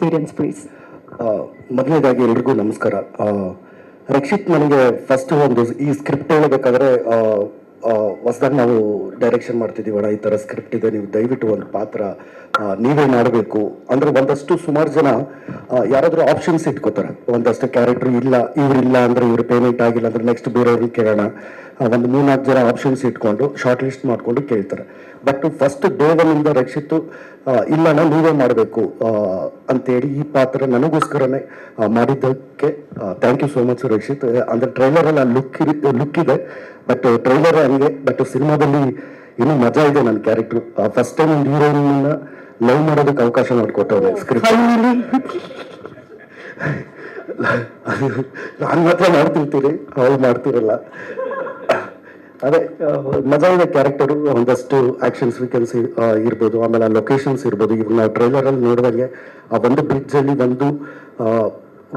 experience, please ಮೊದಲನೇದಾಗಿ ಎಲ್ರಿಗೂ ನಮಸ್ಕಾರ. ರಕ್ಷಿತ್ ನನಗೆ ಫಸ್ಟ್ ಒಂದು ಈ ಸ್ಕ್ರಿಪ್ಟ್ ಹೇಳಬೇಕಾದ್ರೆ ಹೊಸದಾಗಿ ನಾವು ಡೈರೆಕ್ಷನ್ ಮಾಡ್ತಿದ್ದೀವಿ ಅಣ್ಣ. ಈ ಥರ ಸ್ಕ್ರಿಪ್ಟ್ ಇದೆ. ನೀವು ದಯವಿಟ್ಟು ಒಂದು ಪಾತ್ರ ನೀವೇ ಮಾಡಬೇಕು. ಅಂದರೆ ಒಂದಷ್ಟು ಸುಮಾರು ಜನ ಯಾರಾದರೂ ಆಪ್ಷನ್ಸ್ ಇಟ್ಕೋತಾರೆ. ಒಂದಷ್ಟು ಕ್ಯಾರೆಕ್ಟ್ರ್ ಇಲ್ಲ ಇವರಿಲ್ಲ ಅಂದರೆ ಇವರು ಪೇಮೆಂಟ್ ಆಗಿಲ್ಲ ಅಂದರೆ ನೆಕ್ಸ್ಟ್ ಬೇರೆಯವ್ರಿಗೆ ಕೇಳೋಣ. ಒಂದು ಮೂರ್ನಾಲ್ಕು ಜನ ಆಪ್ಷನ್ಸ್ ಇಟ್ಕೊಂಡು ಶಾರ್ಟ್ ಲಿಸ್ಟ್ ಮಾಡಿಕೊಂಡು ಕೇಳ್ತಾರೆ. ಬಟ್ ಫಸ್ಟ್ ರಕ್ಷಿತ್ ಆ, ಇಲ್ಲಣ್ಣ ನೀವೇ ಮಾಡಬೇಕು. ಅಂತೇಳಿ ಈ ಪಾತ್ರ ನನಗೋಸ್ಕರನೇ ಆ, ಮಾಡಿದ್ದಕ್ಕೆ thank you so much Rakshit. ಅಂದರೆ ಟ್ರೈಲರ್ ಅಲ್ಲಿ ಲುಕ್ ಲುಕ್ ಇದೆ. ಬಟ್ ಟ್ರೈಲರ್ ಹಂಗೆ ಬಟ್ ಸಿನಿಮಾದಲ್ಲಿ ಇನ್ನೂ ಮಜಾ ಇದೆ ನನ್ನ ಕ್ಯಾರೆಕ್ಟರ್ ಫಸ್ಟ್ ಟೈಮ್ ಒಂದು ಹೀರೋಯಿನ್ ಲವ್ ಮಾಡೋದಕ್ಕೆ ಅವಕಾಶ ಮಾಡಿಕೊಟ್ಟವ್ರೆ ಸ್ಕ್ರಿಪ್ಟ್ ನಾನು ಮಾತ್ರ ಮಾಡ್ತಿರ್ತೀರಿ ಅವ್ರು ಮಾಡ್ತಿರಲ್ಲ. ಅದೇ ಮಜಾ ಇದೆ ಕ್ಯಾರೆಕ್ಟರು ಒಂದಷ್ಟು ಆಕ್ಷನ್ ಸೀಕ್ವೆನ್ಸ್ ಇರ್ಬೋದು. ಆಮೇಲೆ ಆ ಲೊಕೇಶನ್ಸ್ ಇರ್ಬೋದು. ಇವಾಗ ನಾವು ಟ್ರೈಲರ್ ಅಲ್ಲಿ ನೋಡಿದಂಗೆ ಆ ಒಂದು ಬ್ರಿಡ್ಜಲ್ಲಿ ಒಂದು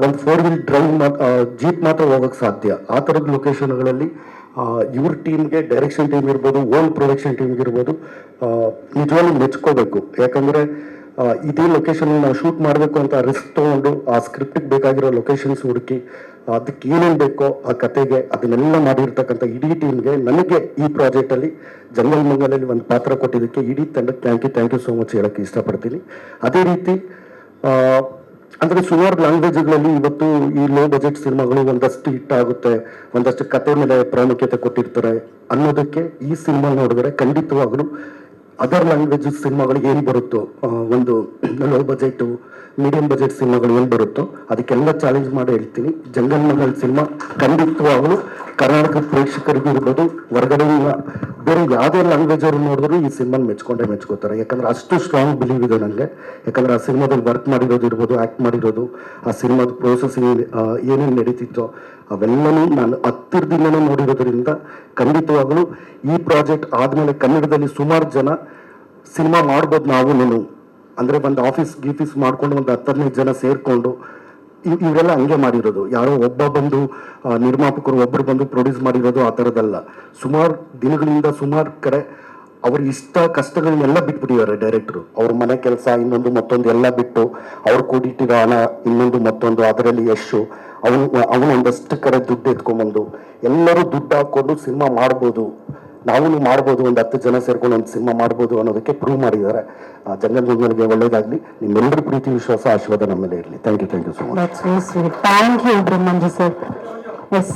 ಒಂದು ಫೋರ್ ವೀಲ್ ಡ್ರೈವ್ ಜೀಪ್ ಮಾತ್ರ ಹೋಗೋಕೆ ಸಾಧ್ಯ. ಆ ಥರದ ಲೊಕೇಶನ್ಗಳಲ್ಲಿ ಇವ್ರ ಟೀಮ್ಗೆ ಡೈರೆಕ್ಷನ್ ಟೀಮ್ ಇರ್ಬೋದು ಓನ್ ಪ್ರೊಡಕ್ಷನ್ ಟೀಮ್ ಇರ್ಬೋದು ನಿಜವಾಗ್ಲೂ ಮೆಚ್ಕೋಬೇಕು. ಯಾಕಂದ್ರೆ ಇದೇ ಲೊಕೇಶನ್ ನಾವು ಶೂಟ್ ಮಾಡಬೇಕು ಅಂತ ರಿಸ್ಕ್ ತೊಗೊಂಡು ಆ ಸ್ಕ್ರಿಪ್ಟಿಗೆ ಬೇಕಾಗಿರೋ ಲೊಕೇಶನ್ಸ್ ಹುಡುಕಿ, ಅದಕ್ಕೆ ಏನೇನು ಬೇಕೋ ಆ ಕತೆಗೆ ಅದನ್ನೆಲ್ಲ ಮಾಡಿರ್ತಕ್ಕಂಥ ಇಡೀ ಟೀಮ್ಗೆ ನನಗೆ ಈ ಪ್ರಾಜೆಕ್ಟಲ್ಲಿ ಜಂಗಲ್ ಮಂಗಲಲ್ಲಿ ಒಂದು ಪಾತ್ರ ಕೊಟ್ಟಿದ್ದಕ್ಕೆ ಇಡೀ ತಂಡಕ್ಕೆ thank you thank you so much ಹೇಳಕ್ಕೆ ಇಷ್ಟಪಡ್ತೀನಿ. ಅದೇ ರೀತಿ ಅಂದ್ರೆ ಸುಮಾರು ಲ್ಯಾಂಗ್ವೇಜ್ಗಳಲ್ಲಿ ಇವತ್ತು ಈ ಲೋ ಬಜೆಟ್ ಸಿನಿಮಾಗಳು ಒಂದಷ್ಟು ಹಿಟ್ ಆಗುತ್ತೆ, ಒಂದಷ್ಟು ಕತೆ ಮೇಲೆ ಪ್ರಾಮುಖ್ಯತೆ ಕೊಟ್ಟಿರ್ತಾರೆ ಅನ್ನೋದಕ್ಕೆ ಈ ಸಿನಿಮಾ ನೋಡಿದ್ರೆ ಖಂಡಿತವಾಗಲೂ ಅದರ್ ಲ್ಯಾಂಗ್ವೇಜ್ ಸಿನಿಮಾಗಳು ಏನು ಬರುತ್ತೋ ಒಂದು ಲೋ ಬಜೆಟ್ ಮೀಡಿಯಂ ಬಜೆಟ್ ಸಿನಿಮಾಗಳು ಏನು ಬರುತ್ತೋ ಅದಕ್ಕೆಲ್ಲ ಚಾಲೆಂಜ್ ಮಾಡಿ ಹೇಳ್ತೀನಿ. ಜಂಗಲ್ ಮಹಲ್ ಸಿನಿಮಾ ಖಂಡಿತವಾಗಲೂ ಕರ್ನಾಟಕ ಪ್ರೇಕ್ಷಕರಿಗೂ ಇರ್ಬೋದು ಹೊರಗಡೆಯಿಂದ ಬೇರೆ ಯಾವುದೇ ಲ್ಯಾಂಗ್ವೇಜ್ ಅವರು ನೋಡಿದ್ರು ಈ ಸಿನಿಮಾ ಮೆಚ್ಕೊಂಡೆ ಮೆಚ್ಕೋತಾರೆ. ಯಾಕಂದ್ರೆ ಅಷ್ಟು ಸ್ಟ್ರಾಂಗ್ ಬಿಲೀವ್ ಇದೆ ನನಗೆ. ಯಾಕಂದ್ರೆ ಆ ಸಿನಿಮಾದಲ್ಲಿ ವರ್ಕ್ ಮಾಡಿರೋದು ಇರ್ಬೋದು ಆ್ಯಕ್ಟ್ ಮಾಡಿರೋದು, ಆ ಸಿನಿಮಾದ ಪ್ರೋಸೆಸಿಂಗ್ ಏನೇನು ನಡೀತಿತ್ತೋ ಅವೆಲ್ಲನೂ ನಾನು ಹತ್ತಿರದಿಂದನೇ ನೋಡಿರೋದ್ರಿಂದ ಖಂಡಿತವಾಗಲೂ ಈ ಪ್ರಾಜೆಕ್ಟ್ ಆದಮೇಲೆ ಕನ್ನಡದಲ್ಲಿ ಸುಮಾರು ಜನ ಸಿನಿಮಾ ಮಾಡ್ಬೋದು ನಾವು, ನಾನು. ಅಂದರೆ ಒಂದು ಆಫೀಸ್ ಗೀಫೀಸ್ ಮಾಡ್ಕೊಂಡು ಒಂದು ಹತ್ತು ಹದಿನೈದು ಜನ ಸೇರ್ಕೊಂಡು ಇವರೆಲ್ಲ ಹಂಗೆ ಮಾಡಿರೋದು. ಯಾರೋ ಒಬ್ಬ ಬಂದು ನಿರ್ಮಾಪಕರು ಒಬ್ಬರು ಬಂದು ಪ್ರೊಡ್ಯೂಸ್ ಮಾಡಿರೋದು ಆ ಥರದ್ದಲ್ಲ. ಸುಮಾರು ದಿನಗಳಿಂದ ಸುಮಾರು ಕಡೆ ಅವ್ರ ಇಷ್ಟ ಕಷ್ಟಗಳನ್ನೆಲ್ಲ ಬಿಟ್ಬಿಟ್ಟಿದ್ದಾರೆ ಡೈರೆಕ್ಟ್ರು ಅವ್ರ ಮನೆ ಕೆಲಸ ಇನ್ನೊಂದು ಮತ್ತೊಂದು ಎಲ್ಲ ಬಿಟ್ಟು ಅವ್ರು ಕೂಡಿಟ್ಟಿರೋ ಹಣ ಇನ್ನೊಂದು ಮತ್ತೊಂದು, ಅದರಲ್ಲಿ ಯಶು. ಅವನು ಅವನು ಒಂದಷ್ಟು ಕಡೆ ದುಡ್ಡು ಎತ್ಕೊಂಡ್ಬಂದು ಎಲ್ಲರೂ ದುಡ್ಡು ಹಾಕೊಂಡು ಸಿನಿಮಾ ಮಾಡ್ಬೋದು. ನಾವು ಮಾಡ್ಬೋದು, ಒಂದು ಹತ್ತು ಜನ ಸೇರ್ಕೊಂಡು ಒಂದು ಸಿನಿಮಾ ಮಾಡ್ಬೋದು ಅನ್ನೋದಕ್ಕೆ ಪ್ರೂವ್ ಮಾಡಿದ್ದಾರೆ. ಮಂಗಲ್ಗೆ ಒಳ್ಳೇದಾಗ್ಲಿ. ನಿಮ್ಮೆಲ್ಲರ ಪ್ರೀತಿ, ವಿಶ್ವಾಸ, ಆಶೀರ್ವಾದ ನಮ್ಮ ಮೇಲೆ ಇರಲಿ thank you thank you so much thank you sir yes.